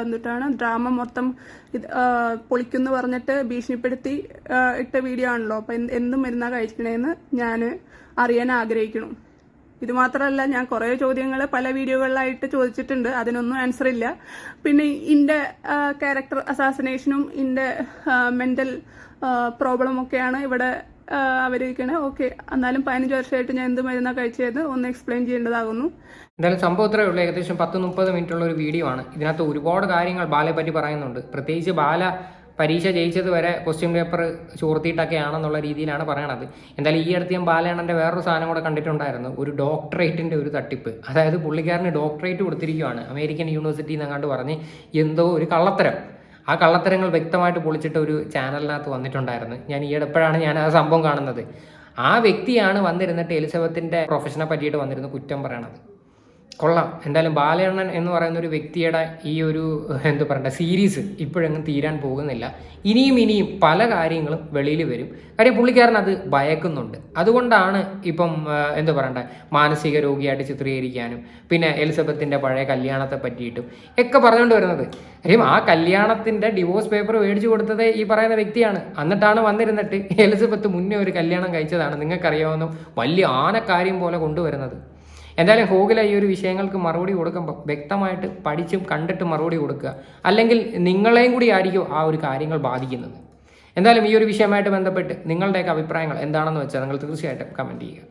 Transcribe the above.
എന്നിട്ടാണ് ഡ്രാമ മൊത്തം ആ, പറഞ്ഞിട്ട് ഭീഷണിപ്പെടുത്തി ഇട്ട വീഡിയോ ആണല്ലോ. അപ്പം എന്തും മരുന്നാ കഴിക്കണേന്ന് ഞാൻ അറിയാൻ ആഗ്രഹിക്കുന്നു. ഇത് മാത്രമല്ല ഞാൻ കുറേ ചോദ്യങ്ങൾ പല വീഡിയോകളിലായിട്ട് ചോദിച്ചിട്ടുണ്ട്. അതിനൊന്നും ആൻസർ ഇല്ല. പിന്നെ ഇന്റെ ക്യാരക്ടർ അസാസിനേഷനും ഇന്റെ മെന്റൽ പ്രോബ്ലം ഒക്കെയാണ് ഇവിടെ അവരിക്കണേ ഓക്കെ. എന്നാലും പതിനഞ്ച് വർഷമായിട്ട് ഞാൻ എന്ത് മരുന്നാണ് കഴിച്ചത് ഒന്ന് എക്സ്പ്ലെയിൻ ചെയ്യേണ്ടതാകുന്നു. എന്തായാലും സംഭവം ഇത്രയേ ഉള്ളൂ. ഏകദേശം പത്ത് മുപ്പത് മിനിറ്റ് ഉള്ള ഒരു വീഡിയോ ആണ്. ഇതിനകത്ത് ഒരുപാട് കാര്യങ്ങൾ ബാലയെ പറ്റി പറയുന്നുണ്ട്. പ്രത്യേകിച്ച് ബാല പരീക്ഷ ജയിച്ചത് വരെ ക്വസ്റ്റ്യൻ പേപ്പർ ചോർത്തിയിട്ടൊക്കെയാണെന്നുള്ള രീതിയിലാണ് പറയണത്. എന്തായാലും ഈ അടുത്ത് ഞാൻ ബാലയണ്ണന്റെ വേറൊരു സാധനം കൂടെ കണ്ടിട്ടുണ്ടായിരുന്നു. ഒരു ഡോക്ടറേറ്റിന്റെ ഒരു തട്ടിപ്പ്. അതായത് പുള്ളിക്കാരന് ഡോക്ടറേറ്റ് കൊടുത്തിരിക്കുകയാണ് അമേരിക്കൻ യൂണിവേഴ്സിറ്റി എന്നങ്ങാണ്ട് പറഞ്ഞ് എന്തോ ഒരു കള്ളത്തരം. ആ കള്ളത്തരങ്ങൾ വ്യക്തമായിട്ട് പൊളിച്ചിട്ട് ഒരു ചാനലിനകത്ത് വന്നിട്ടുണ്ടായിരുന്നു. ഞാൻ ഈ ഈയിടെപ്പോഴാണ് ഞാൻ ആ സംഭവം കാണുന്നത്. ആ വ്യക്തിയാണ് വന്നിരുന്നിട്ട് എലിസബത്തിന്റെ പ്രൊഫഷനെ പറ്റിയിട്ട് വന്നിരുന്നു കുറ്റം പറയണത്. കൊള്ളാം. എന്തായാലും ബാലയണ്ണൻ എന്ന് പറയുന്ന ഒരു വ്യക്തിയുടെ ഈ ഒരു എന്ത് പറയണ്ട സീരീസ് ഇപ്പോഴെങ്ങും തീരാൻ പോകുന്നില്ല. ഇനിയും ഇനിയും പല കാര്യങ്ങളും വെളിയിൽ വരും. കാര്യം പുള്ളിക്കാരൻ അത് ഭയക്കുന്നുണ്ട്. അതുകൊണ്ടാണ് ഇപ്പം എന്താ പറയണ്ട മാനസിക രോഗിയായിട്ട് ചിത്രീകരിക്കാനും പിന്നെ എലിസബത്തിന്റെ പഴയ കല്യാണത്തെ പറ്റിയിട്ടും ഒക്കെ പറഞ്ഞുകൊണ്ട് വരുന്നത്. കാര്യം ആ കല്യാണത്തിന്റെ ഡിവോഴ്സ് പേപ്പർ മേടിച്ചു കൊടുത്തത് ഈ പറയുന്ന വ്യക്തിയാണ്. എന്നിട്ടാണ് വന്നിരുന്നിട്ട് എലിസബത്ത് മുന്നേ ഒരു കല്യാണം കഴിച്ചതാണ്. നിങ്ങൾക്കറിയാവുന്ന വലിയ ആനക്കാര്യം പോലെ കൊണ്ടുവരുന്നത്. എന്തായാലും ഹോഗില ഈ ഒരു വിഷയങ്ങൾക്ക് മറുപടി കൊടുക്കുമ്പോൾ വ്യക്തമായിട്ട് പഠിച്ചും കണ്ടിട്ട് മറുപടി കൊടുക്കുക. അല്ലെങ്കിൽ നിങ്ങളെയും കൂടി ആയിരിക്കും ആ ഒരു കാര്യങ്ങൾ ബാധിക്കുന്നത്. എന്തായാലും ഈ ഒരു വിഷയമായിട്ട് ബന്ധപ്പെട്ട് നിങ്ങളുടെയൊക്കെ അഭിപ്രായങ്ങൾ എന്താണെന്ന് വെച്ചാൽ നിങ്ങൾ തീർച്ചയായിട്ടും കമന്റ് ചെയ്യുക.